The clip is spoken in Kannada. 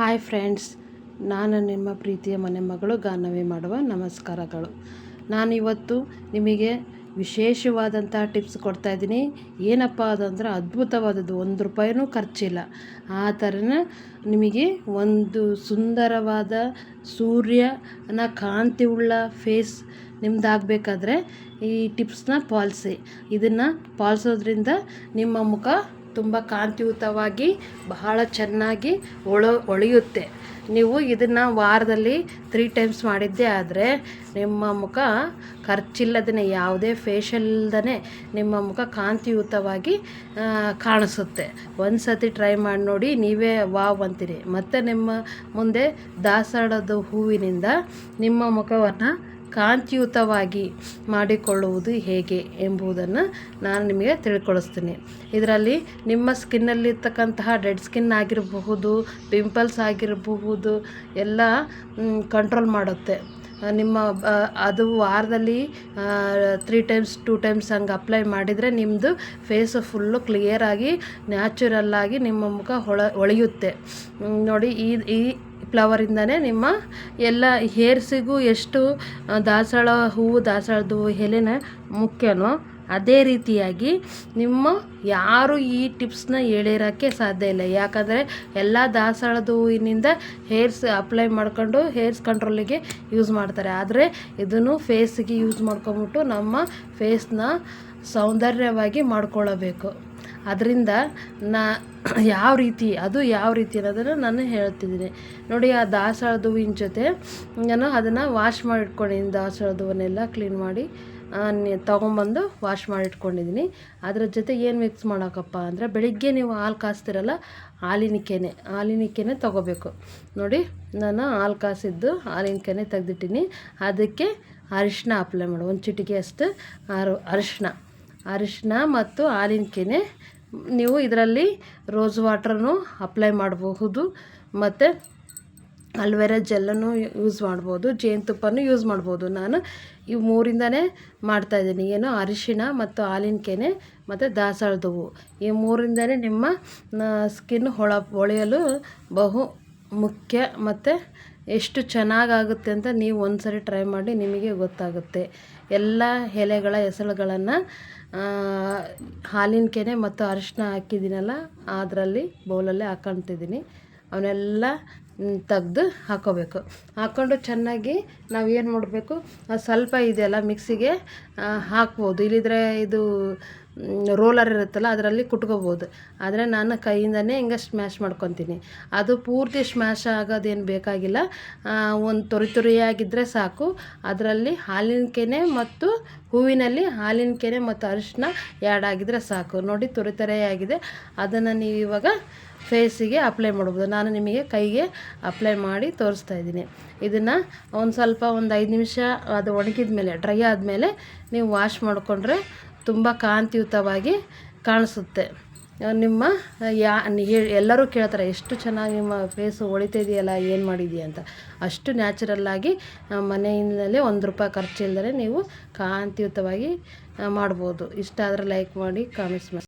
ಹಾಯ್ ಫ್ರೆಂಡ್ಸ್, ನಾನು ನಿಮ್ಮ ಪ್ರೀತಿಯ ಮನೆ ಮಗಳು ಗಾನವಿ ಮಾಡುವ ನಮಸ್ಕಾರಗಳು. ನಾನಿವತ್ತು ನಿಮಗೆ ವಿಶೇಷವಾದಂಥ ಟಿಪ್ಸ್ ಕೊಡ್ತಾ ಇದ್ದೀನಿ. ಏನಪ್ಪ ಅದಂದ್ರೆ ಅದ್ಭುತವಾದದ್ದು. ಒಂದು ರೂಪಾಯಿನೂ ಖರ್ಚಿಲ್ಲ. ಆ ಥರನ ನಿಮಗೆ ಒಂದು ಸುಂದರವಾದ ಸೂರ್ಯನ ಕಾಂತಿ ಉಳ್ಳ ಫೇಸ್ ನಿಮ್ಮದಾಗಬೇಕಾದ್ರೆ ಈ ಟಿಪ್ಸ್ನ ಪಾಲಿಸಿ. ಇದನ್ನು ಪಾಲಿಸೋದ್ರಿಂದ ನಿಮ್ಮ ಮುಖ ತುಂಬ ಕಾಂತಿಯುತವಾಗಿ, ಬಹಳ ಚೆನ್ನಾಗಿ ಒಳ ಹೊಳೆಯುತ್ತೆ ನೀವು ಇದನ್ನು ವಾರದಲ್ಲಿ ತ್ರೀ ಟೈಮ್ಸ್ ಮಾಡಿದ್ದೇ ಆದರೆ ನಿಮ್ಮ ಮುಖ ಖರ್ಚಿಲ್ಲದೇ ಯಾವುದೇ ಫೇಶಿಯಲ್ ನಿಮ್ಮ ಮುಖ ಕಾಂತಿಯುತವಾಗಿ ಕಾಣಿಸುತ್ತೆ. ಒಂದು ಸತಿ ಟ್ರೈ ಮಾಡಿ ನೋಡಿ ನೀವೇ ವಾವ್ ಅಂತೀರಿ. ಮತ್ತು ನಿಮ್ಮ ಮುಂದೆ ದಾಸಾಳದ ಹೂವಿನಿಂದ ನಿಮ್ಮ ಮುಖವನ್ನು ಕಾಂತಿಯುತವಾಗಿ ಮಾಡಿಕೊಳ್ಳುವುದು ಹೇಗೆ ಎಂಬುದನ್ನು ನಾನು ನಿಮಗೆ ತಿಳ್ಕೊಳಿಸ್ತೀನಿ. ಇದರಲ್ಲಿ ನಿಮ್ಮ ಸ್ಕಿನ್ನಲ್ಲಿರ್ತಕ್ಕಂತಹ ಡೆಡ್ ಸ್ಕಿನ್ ಆಗಿರಬಹುದು, ಪಿಂಪಲ್ಸ್ ಆಗಿರಬಹುದು, ಎಲ್ಲ ಕಂಟ್ರೋಲ್ ಮಾಡುತ್ತೆ. ನಿಮ್ಮ ಅದು ವಾರದಲ್ಲಿ ತ್ರೀ ಟೈಮ್ಸ್ ಟೂ ಟೈಮ್ಸ್ ಹಂಗೆ ಅಪ್ಲೈ ಮಾಡಿದರೆ ನಿಮ್ಮದು ಫೇಸು ಫುಲ್ಲು ಕ್ಲಿಯರಾಗಿ ನ್ಯಾಚುರಲ್ಲಾಗಿ ನಿಮ್ಮ ಮುಖ ಹೊಳ ಹೊಳೆಯುತ್ತೆ ನೋಡಿ ಈ ಈ ಫ್ಲವರಿಂದನೇ ನಿಮ್ಮ ಎಲ್ಲ ಹೇರ್ಸಿಗೂ ಎಷ್ಟು ದಾಸವಾಳ ಹೂವು ದಾಸವಾಳದ ಎಲೆನ ಮುಖ್ಯನೋ ಅದೇ ರೀತಿಯಾಗಿ ನಿಮ್ಮ ಯಾರು ಈ ಟಿಪ್ಸ್ನ ಹೇಳಿರೋಕ್ಕೆ ಸಾಧ್ಯ ಇಲ್ಲ. ಯಾಕಂದರೆ ಎಲ್ಲ ದಾಸವಾಳದ ಹೂವಿನಿಂದ ಹೇರ್ಸ್ ಅಪ್ಲೈ ಮಾಡ್ಕೊಂಡು ಹೇರ್ಸ್ ಕಂಟ್ರೋಲಿಗೆ ಯೂಸ್ ಮಾಡ್ತಾರೆ. ಆದರೆ ಇದನ್ನು ಫೇಸಿಗೆ ಯೂಸ್ ಮಾಡ್ಕೊಂಬಿಟ್ಟು ನಮ್ಮ ಫೇಸ್ನ ಸೌಂದರ್ಯವಾಗಿ ಮಾಡ್ಕೊಳ್ಳಬೇಕು. ಅದರಿಂದ ನಾ ಯಾವ ರೀತಿ, ಅದು ಯಾವ ರೀತಿ ಅನ್ನೋದನ್ನು ನಾನು ಹೇಳ್ತಿದ್ದೀನಿ. ನೋಡಿ, ಆ ದಾಸಳದ ಹೂವಿನ ಜೊತೆ ನಾನು ಅದನ್ನು ವಾಶ್ ಮಾಡಿಟ್ಕೊಂಡಿದ್ದೀನಿ. ದಾಸವಾಳದ ಹೂವನ್ನೆಲ್ಲ ಕ್ಲೀನ್ ಮಾಡಿ ತೊಗೊಂಬಂದು ವಾಶ್ ಮಾಡಿಟ್ಕೊಂಡಿದ್ದೀನಿ. ಅದ್ರ ಜೊತೆ ಏನು ಮಿಕ್ಸ್ ಮಾಡೋಕ್ಕಪ್ಪ ಅಂದರೆ, ಬೆಳಿಗ್ಗೆ ನೀವು ಹಾಲು ಕಾಸ್ತಿರಲ್ಲ ಹಾಲಿನಿಕೆನೆ ಹಾಲಿನಿಕೆನೆ ಹಾಲಿನ ತೊಗೋಬೇಕು. ನೋಡಿ, ನಾನು ಹಾಲು ಕಾಸಿದ್ದು ಹಾಲಿನಿಕೆನೆ ತೆಗ್ದಿಟ್ಟಿನಿ. ಅದಕ್ಕೆ ಅರಿಶಿನ ಅಪ್ಲೈ ಮಾಡು. ಒಂದು ಚಿಟಿಕೆ ಅಷ್ಟು ಅರು, ಅರಿಶಿನ. ಅರಿಶಿನ ಮತ್ತು ಹಾಲಿನ ಕೆನೆ. ನೀವು ಇದರಲ್ಲಿ ರೋಸ್ ವಾಟ್ರನ್ನು ಅಪ್ಲೈ ಮಾಡಬಹುದು. ಮತ್ತು ಅಲ್ವೆರಾ ಜೆಲ್ಲನ್ನು ಯೂಸ್ ಮಾಡ್ಬೋದು ಜೇನುತುಪ್ಪನೂ ಯೂಸ್ ಮಾಡ್ಬೋದು ನಾನು ಇವು ಮೂರಿಂದನೇ ಮಾಡ್ತಾಯಿದ್ದೀನಿ ಏನು? ಅರಿಶಿಣ ಮತ್ತು ಹಾಲಿನ ಕೆನೆ ಮತ್ತು ದಾಸವಾಳದ ಹೂವು ಈ ಮೂರಿಂದನೇ ನಿಮ್ಮ ಸ್ಕಿನ್ ಹೊಳ ಹೊಳೆಯಲು ಬಹು ಮುಖ್ಯ ಮತ್ತು ಎಷ್ಟು ಚೆನ್ನಾಗಾಗುತ್ತೆ ಅಂತ ನೀವು ಒಂದು ಸರಿ ಟ್ರೈ ಮಾಡಿ ನಿಮಗೆ ಗೊತ್ತಾಗುತ್ತೆ. ಎಲ್ಲ ಎಲೆಗಳ ಹೆಸರುಗಳನ್ನು ಹಾಲಿನ ಕೆನೆ ಮತ್ತು ಅರಿಶಿನ ಹಾಕಿದ್ದೀನಲ್ಲ, ಅದರಲ್ಲಿ ಬೌಲಲ್ಲಿ ಹಾಕೊಂತಿದ್ದೀನಿ. ಅವನ್ನೆಲ್ಲ ತೆಗ್ದು ಹಾಕೋಬೇಕು. ಹಾಕ್ಕೊಂಡು ಚೆನ್ನಾಗಿ ನಾವು ಏನು ಮಾಡಬೇಕು ಸ್ವಲ್ಪ ಇದೆಯಲ್ಲ ಮಿಕ್ಸಿಗೆ ಹಾಕ್ಬೋದು. ಇಲ್ಲಿದ್ರೆ ಇದು ರೋಲರ್ ಇರುತ್ತಲ್ಲ, ಅದರಲ್ಲಿ ಕುಟ್ಕೋಬೋದು. ಆದರೆ ನಾನು ಕೈಯಿಂದನೇ ಹಿಂಗೆ ಸ್ಮ್ಯಾಶ್ ಮಾಡ್ಕೊತೀನಿ. ಅದು ಪೂರ್ತಿ ಸ್ಮ್ಯಾಶ್ ಆಗೋದೇನು ಬೇಕಾಗಿಲ್ಲ. ಒಂದು ತೊರಿ ತೊರಿಯಾಗಿದ್ದರೆ ಸಾಕು. ಅದರಲ್ಲಿ ಹಾಲಿನ ಕೆನೆ ಮತ್ತು ಹೂವಿನಲ್ಲಿ ಹಾಲಿನ ಕೆನೆ ಮತ್ತು ಅರಿಶಿನ ಆಗಿದ್ರೆ ಸಾಕು. ನೋಡಿ ತೊರೆ ತೊರೆಯಾಗಿದೆ. ಅದನ್ನು ನೀವು ಇವಾಗ ಫೇಸಿಗೆ ಅಪ್ಲೈ ಮಾಡ್ಬೋದು. ನಾನು ನಿಮಗೆ ಕೈಗೆ ಅಪ್ಲೈ ಮಾಡಿ ತೋರಿಸ್ತಾ ಇದ್ದೀನಿ. ಇದನ್ನು ಒಂದು ಸ್ವಲ್ಪ ಒಂದು ಐದು ನಿಮಿಷ ಅದು ಒಣಗಿದ ಮೇಲೆ, ಡ್ರೈ ಆದಮೇಲೆ ನೀವು ವಾಶ್ ಮಾಡಿಕೊಂಡ್ರೆ ತುಂಬ ಕಾಂತಿಯುತವಾಗಿ ಕಾಣಿಸುತ್ತೆ. ನಿಮ್ಮ ಯಾ ಎಲ್ಲರೂ ಕೇಳ್ತಾರೆ, ಎಷ್ಟು ಚೆನ್ನಾಗಿ ನಿಮ್ಮ ಫೇಸು ಹೊಳಿತಿದೆಯಲ್ಲ ಏನು ಮಾಡಿದೀಯ? ಅಂತ. ಅಷ್ಟು ನ್ಯಾಚುರಲ್ಲಾಗಿ ಮನೆಯಿಂದಲೇ ಒಂದು ರೂಪಾಯಿ ಖರ್ಚಿಲ್ಲದೆ ನೀವು ಕಾಂತಿಯುತವಾಗಿ ಮಾಡ್ಬೋದು. ಇಷ್ಟ ಆದರೆ ಲೈಕ್ ಮಾಡಿ, ಕಾಮೆಂಟ್ಸ್ ಮಾಡಿ.